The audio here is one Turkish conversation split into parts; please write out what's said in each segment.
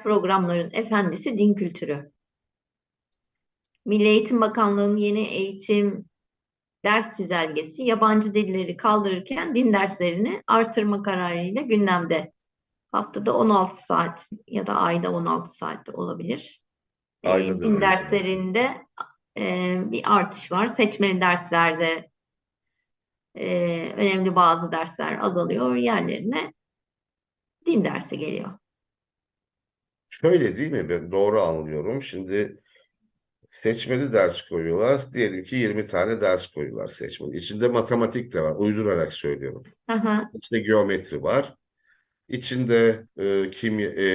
ders programların efendisi din kültürü. Milli Eğitim Bakanlığı'nın yeni eğitim ders çizelgesi yabancı dilleri kaldırırken din derslerini artırma kararıyla gündemde. Haftada 16 saat ya da ayda 16 saat de olabilir. Ee, Ayda da din öyle. derslerinde e, bir artış var. Seçmeli derslerde e, önemli bazı dersler azalıyor. Yerlerine din dersi geliyor. Şöyle değil mi? Ben doğru anlıyorum. Şimdi seçmeli ders koyuyorlar. Diyelim ki 20 tane ders koyuyorlar seçmeli. İçinde matematik de var. Uydurarak söylüyorum. Hı. İşte geometri var. İçinde e, kimya, e,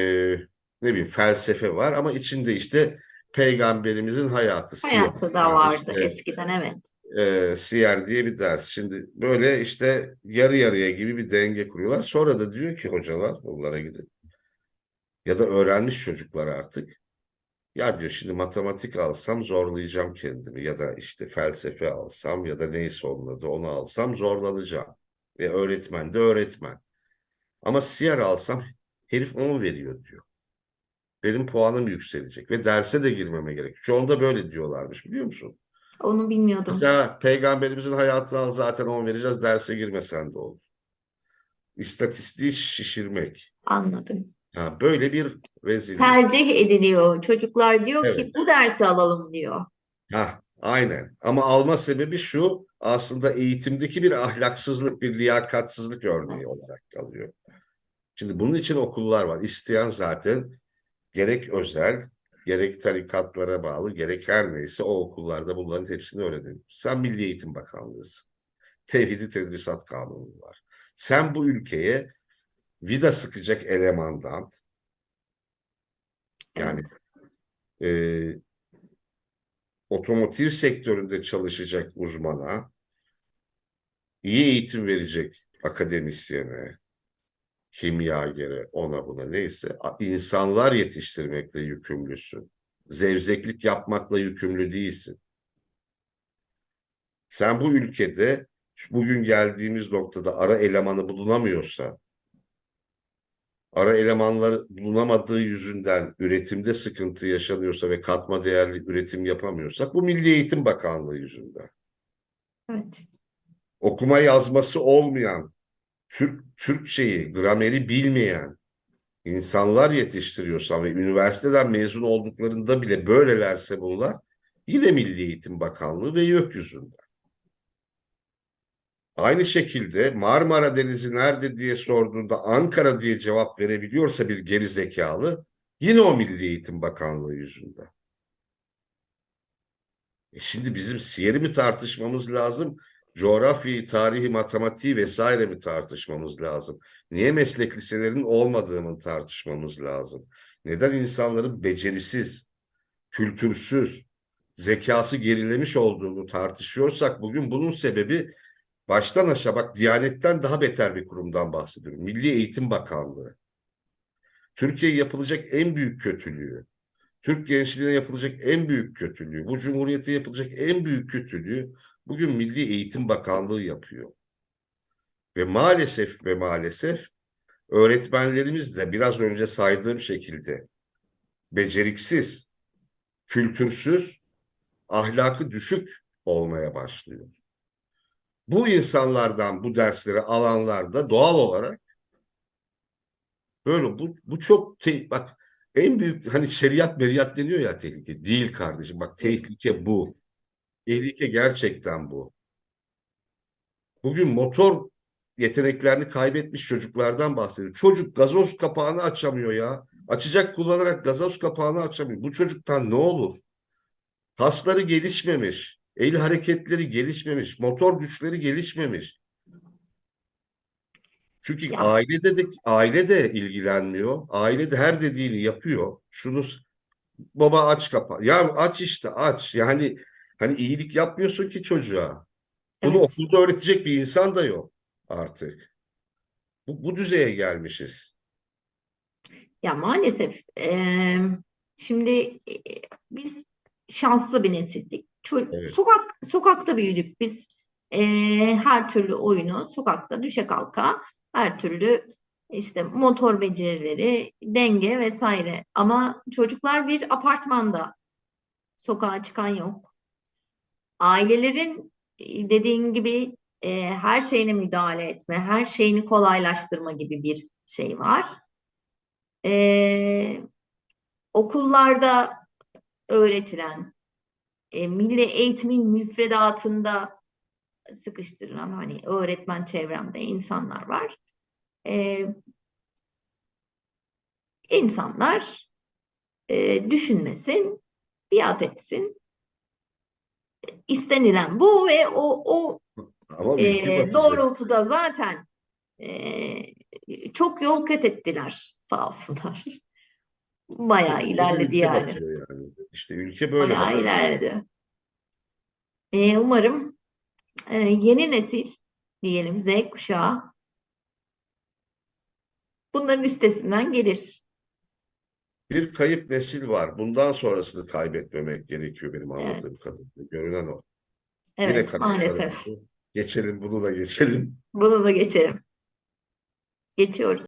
ne bileyim felsefe var ama içinde işte peygamberimizin hayatı, siyer, Hayatı da yani vardı işte, eskiden evet. e, siyer diye bir ders. Şimdi böyle işte yarı yarıya gibi bir denge kuruyorlar. Sonra da diyor ki hocalar onlara gidip ya da öğrenmiş çocuklar artık ya diyor şimdi matematik alsam zorlayacağım kendimi ya da işte felsefe alsam ya da neyse onun adı onu alsam zorlanacağım. Ve öğretmen de öğretmen. Ama siyer alsam herif 10 veriyor diyor. Benim puanım yükselecek ve derse de girmeme gerek. Çoğunda böyle diyorlarmış biliyor musun? Onu bilmiyordum. Mesela peygamberimizin hayatını al zaten 10 vereceğiz derse girmesen de olur. İstatistiği şişirmek. Anladım. Ha, böyle bir rezillik. Tercih ediliyor. Çocuklar diyor ki Evet. bu dersi alalım diyor. Ha, aynen. Ama alma sebebi şu, aslında eğitimdeki bir ahlaksızlık, bir liyakatsızlık örneği olarak kalıyor. Şimdi bunun için okullar var. İsteyen zaten gerek özel, gerek tarikatlara bağlı, gerek her neyse o okullarda bunların hepsini öğrenebilir. Sen Milli Eğitim Bakanlığısın. Tevhidi Tedrisat Kanunu var. Sen bu ülkeye vida sıkacak elemandan, yani Evet. e, otomotiv sektöründe çalışacak uzmana, iyi eğitim verecek akademisyene, kimyagere, ona buna neyse, insanlar yetiştirmekle yükümlüsün. Zevzeklik yapmakla yükümlü değilsin. Sen bu ülkede bugün geldiğimiz noktada ara elemanı bulunamıyorsa, ara elemanlar bulunamadığı yüzünden üretimde sıkıntı yaşanıyorsa ve katma değerli üretim yapamıyorsak bu Milli Eğitim Bakanlığı yüzünden. Evet. Okuma yazması olmayan, Türk Türkçeyi, grameri bilmeyen insanlar yetiştiriyorsan ve üniversiteden mezun olduklarında bile böylelerse bunlar yine Milli Eğitim Bakanlığı ve yok yüzünden. Aynı şekilde Marmara Denizi nerede diye sorduğunda Ankara diye cevap verebiliyorsa bir geri zekalı yine o Milli Eğitim Bakanlığı yüzünden. E şimdi bizim siyeri mi tartışmamız lazım? Coğrafyayı, tarihi, matematiği vesaire mi tartışmamız lazım? Niye meslek liselerinin olmadığını tartışmamız lazım? Neden insanların becerisiz, kültürsüz, zekası gerilemiş olduğunu tartışıyorsak bugün bunun sebebi baştan aşağı bak Diyanet'ten daha beter bir kurumdan bahsediyorum. Milli Eğitim Bakanlığı. Türkiye'ye yapılacak en büyük kötülüğü, Türk gençliğine yapılacak en büyük kötülüğü, bu cumhuriyete yapılacak en büyük kötülüğü bugün Milli Eğitim Bakanlığı yapıyor. Ve maalesef ve maalesef öğretmenlerimiz de biraz önce saydığım şekilde beceriksiz, kültürsüz, ahlakı düşük olmaya başlıyor. Bu insanlardan bu dersleri alanlar da doğal olarak böyle bu, bu çok te- bak en büyük hani şeriat meriyat deniyor ya tehlike. Değil kardeşim bak tehlike bu. Tehlike gerçekten bu. Bugün motor yeteneklerini kaybetmiş çocuklardan bahsediyor. Çocuk gazoz kapağını açamıyor ya. Açacak kullanarak gazoz kapağını açamıyor. Bu çocuktan ne olur? Kasları gelişmemiş. El hareketleri gelişmemiş. Motor güçleri gelişmemiş. Çünkü Ya. ailede de aile de ilgilenmiyor. Aile de her dediğini yapıyor. Şunu baba aç kapağı. Ya aç işte aç. Yani hani iyilik yapmıyorsun ki çocuğa. Bunu Evet. okulda öğretecek bir insan da yok artık. Bu, bu düzeye gelmişiz. Ya maalesef eee, şimdi e, biz şanslı bir nesildik. Ço- Evet. Sokak sokakta büyüdük biz. Eee, her türlü oyunu sokakta düşe kalka her türlü işte motor becerileri, denge vesaire. Ama çocuklar bir apartmanda, sokağa çıkan yok. Ailelerin e, dediğin gibi e, her şeyine müdahale etme, her şeyini kolaylaştırma gibi bir şey var. E, okullarda öğretilen, e, milli eğitimin müfredatında sıkıştırılan hani öğretmen çevremde insanlar var. E, insanlar e, düşünmesin, biat etsin. İstenilen bu ve o o Ama e, doğrultuda zaten e, çok yol kat ettiler sağ olsunlar. Bayağı ilerledi yani. yani. İşte ülke böyle Bayağı ilerledi. E, umarım e, yeni nesil diyelim Z kuşağı bunların üstesinden gelir. Bir kayıp nesil var. Bundan sonrasını kaybetmemek gerekiyor benim Evet. anladığım kadarıyla. Görünen o. Yine Evet kara maalesef. Geçelim bunu da geçelim. Bunu da geçelim. Geçiyoruz.